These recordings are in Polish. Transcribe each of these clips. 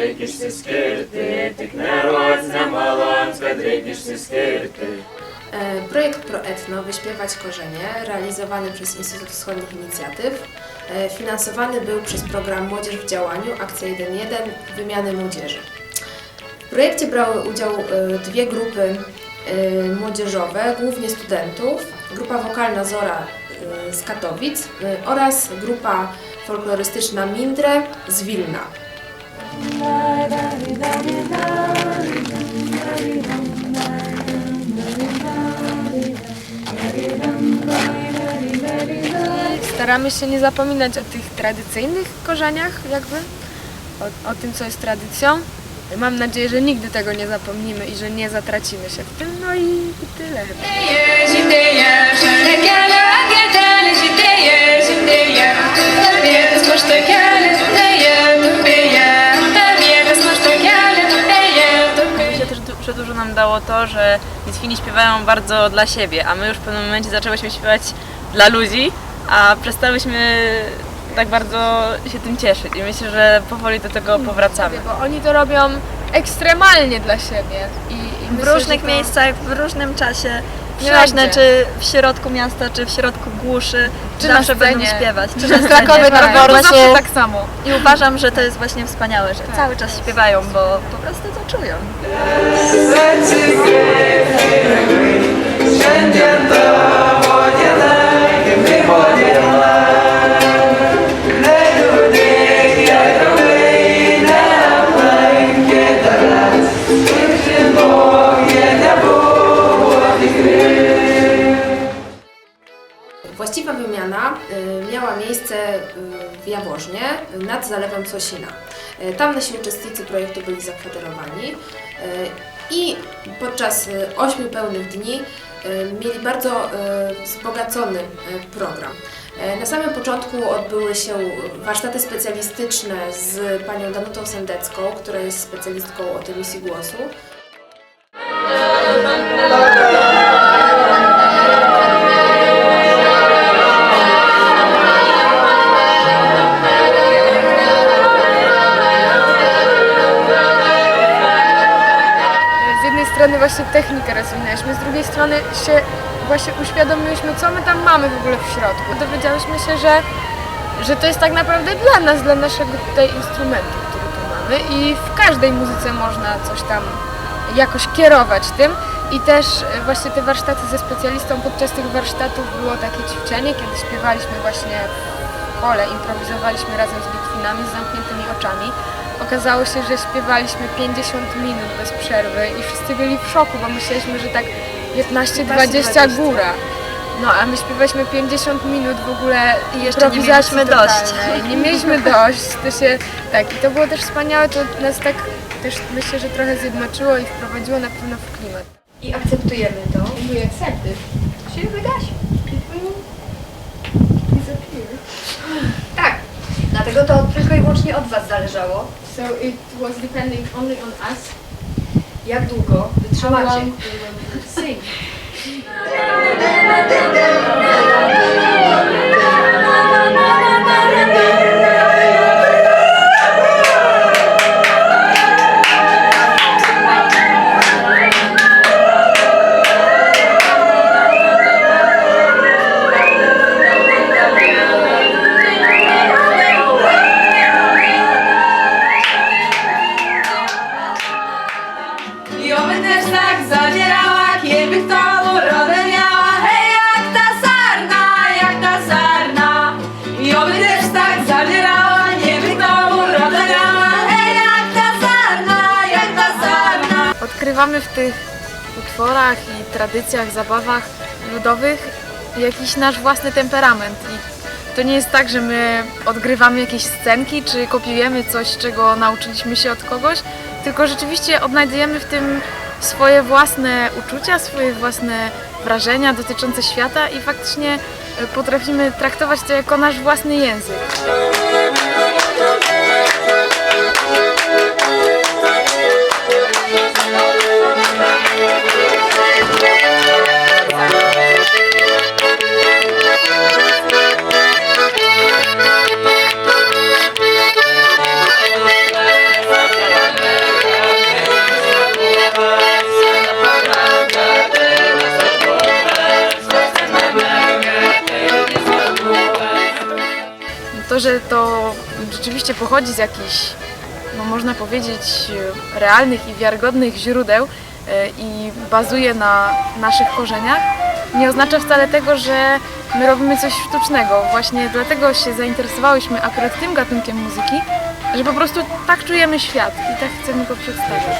mi mój miły na wieczór obiecał E, Projekt ProEtno Wyśpiewać Korzenie, realizowany przez Instytut Wschodnich Inicjatyw, e, finansowany był przez program Młodzież w Działaniu, akcja 1.1 Wymiany Młodzieży. W projekcie brały udział e, dwie grupy e, młodzieżowe, głównie studentów, grupa wokalna Zora z Katowic oraz grupa folklorystyczna Mindre z Wilna. Staramy się nie zapominać o tych tradycyjnych korzeniach, jakby, o, o tym, co jest tradycją. Mam nadzieję, że nigdy tego nie zapomnimy i że nie zatracimy się w tym, no i, i tyle chyba. Nam dało to, że Litwini śpiewają bardzo dla siebie, a my już w pewnym momencie zaczęłyśmy śpiewać dla ludzi, a przestałyśmy tak bardzo się tym cieszyć i myślę, że powoli do tego powracamy. Bo oni to robią ekstremalnie dla siebie. I, i w myślę, różnych że to- miejscach, w różnym czasie. Wszędzie. Nieważne czy w środku miasta, czy w środku głuszy, Czy na zawsze będą śpiewać. Czy na Krakowie tak, bo zawsze tak samo. I uważam, że to jest właśnie wspaniałe, że cały czas śpiewają, bo po prostu to czują. Właściwa wymiana y, miała miejsce y, w Jaworznie y, nad Zalewem Cosina. Y, Tam nasi uczestnicy projektu byli zakwaterowani i podczas ośmiu pełnych dni mieli bardzo wzbogacony program. Na samym początku odbyły się warsztaty specjalistyczne z panią Danutą Sendecką, która jest specjalistką od emisji głosu. Właśnie technikę rozwinęliśmy, z drugiej strony się właśnie uświadomiłyśmy, co my tam mamy w ogóle w środku. Dowiedziałyśmy się, że, że to jest tak naprawdę dla nas, dla naszego tutaj instrumentu, który tu mamy i w każdej muzyce można coś tam jakoś kierować tym. I też e, właśnie te warsztaty ze specjalistą, podczas tych warsztatów było takie ćwiczenie, kiedy śpiewaliśmy właśnie w kole, improwizowaliśmy razem z Litwinami z zamkniętymi oczami. Okazało się, że śpiewaliśmy 50 minut bez przerwy i wszyscy byli w szoku, bo myśleliśmy, że tak 15-20 góra. No a my śpiewaliśmy 50 minut w ogóle I jeszcze nie mieliśmy dość. Nie mieliśmy dość. To się, tak, i to było też wspaniałe, to nas tak też myślę, że trochę zjednoczyło i wprowadziło na pewno w klimat. I akceptujemy to. We accept it. Się wygasi. Tak. Dlatego to tylko i wyłącznie od Was zależało. So it was depending only on us Jak długo how wytrzymacie. long we will sing. Odkrywamy w tych utworach i tradycjach, zabawach ludowych jakiś nasz własny temperament i to nie jest tak, że my odgrywamy jakieś scenki czy kopiujemy coś, czego nauczyliśmy się od kogoś, tylko rzeczywiście odnajdujemy w tym swoje własne uczucia, swoje własne wrażenia dotyczące świata i faktycznie e, potrafimy traktować to jako nasz własny język. Że to rzeczywiście pochodzi z jakichś, no można powiedzieć, realnych i wiarygodnych źródeł e, i bazuje na naszych korzeniach, nie oznacza wcale tego, że my robimy coś sztucznego. Właśnie dlatego się zainteresowałyśmy akurat tym gatunkiem muzyki, że po prostu tak czujemy świat i tak chcemy go przedstawiać.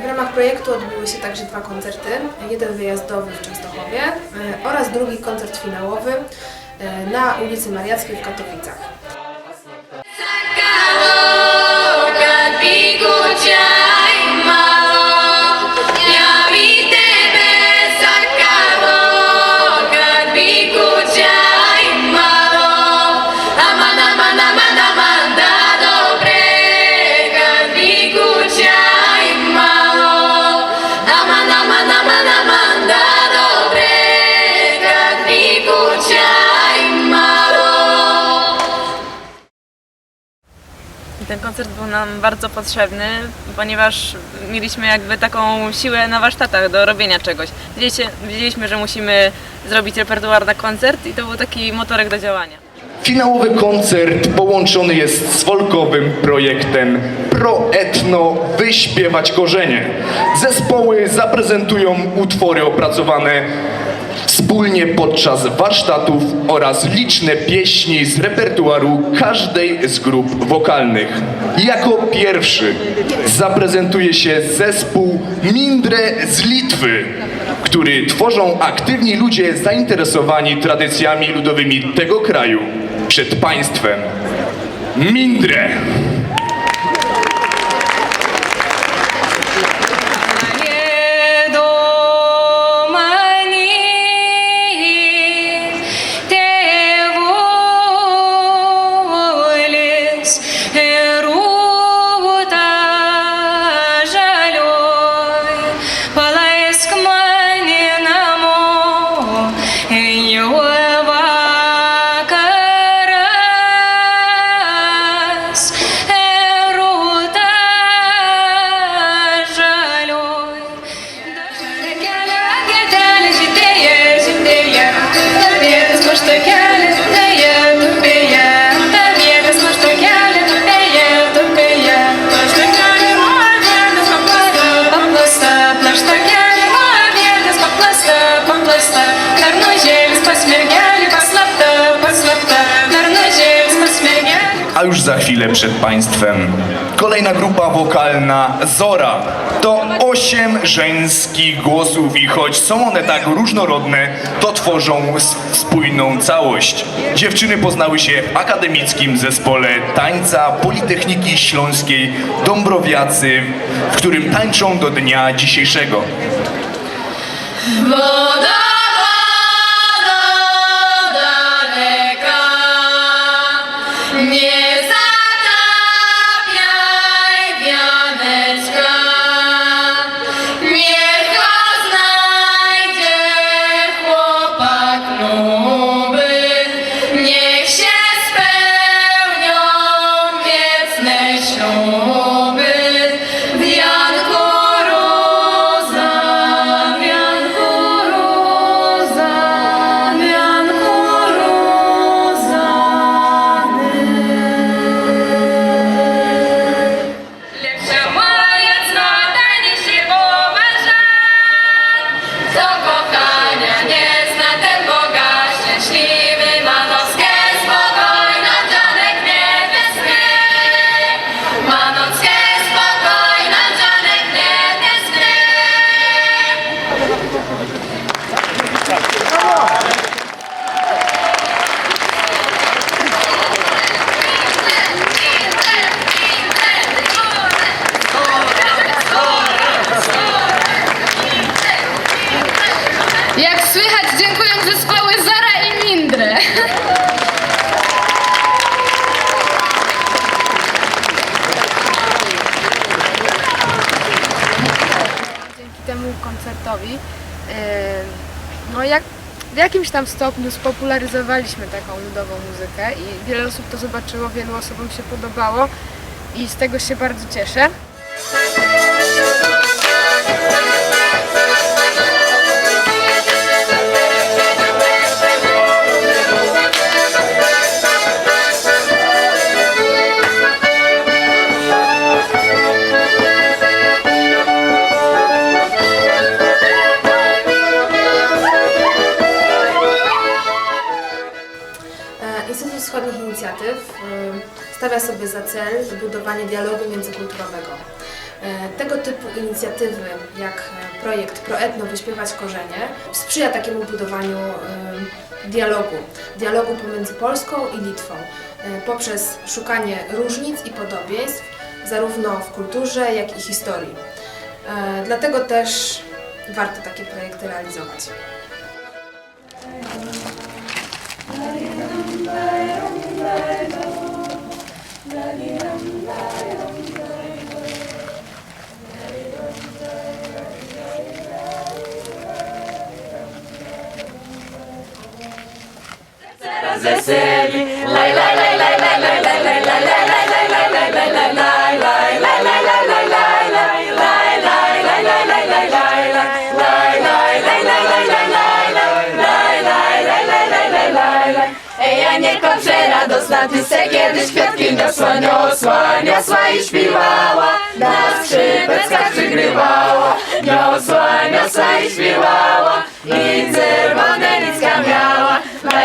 W ramach projektu odbyły się także dwa koncerty. Jeden wyjazdowy w Częstochowie e, oraz drugi koncert finałowy e, na ulicy Mariackiej w Katowicach. I był nam bardzo potrzebny, ponieważ mieliśmy jakby taką siłę na warsztatach do robienia czegoś. Wiedzieliśmy, że musimy zrobić repertuar na koncert i to był taki motorek do działania. Finałowy koncert połączony jest z folkowym projektem Proetno Wyśpiewać Korzenie. Zespoły zaprezentują utwory opracowane wspólnie podczas warsztatów oraz liczne pieśni z repertuaru każdej z grup wokalnych. Jako pierwszy zaprezentuje się zespół Mindre z Litwy, który tworzą aktywni ludzie zainteresowani tradycjami ludowymi tego kraju przed państwem. Mindre. Mr. Kelly. Już za chwilę przed Państwem kolejna grupa wokalna Zora. To osiem żeńskich głosów i choć są one tak różnorodne, to tworzą spójną całość. Dziewczyny poznały się w akademickim zespole tańca Politechniki Śląskiej Dąbrowiacy, w którym tańczą do dnia dzisiejszego. Woda, 주세요. Słychać, dziękuję zespoły Zara i Mindre. Dzięki temu koncertowi, yy, no jak w jakimś tam stopniu spopularyzowaliśmy taką ludową muzykę i wiele osób to zobaczyło, wielu osobom się podobało i z tego się bardzo cieszę. E, stawia sobie za cel budowanie dialogu międzykulturowego. E, Tego typu inicjatywy, jak e, projekt Proetno Wyśpiewać Korzenie, sprzyja takiemu budowaniu e, dialogu, dialogu pomiędzy Polską i Litwą, e, poprzez szukanie różnic i podobieństw, zarówno w kulturze, jak i historii. Dlatego też warto takie projekty realizować. Ej, Anielko przeradosna, ty se kiedyś kwiatki niosła, niosła, niosła i śpiewała, na skrzypeczkach przygrywała, niosła, niosła i śpiewała, i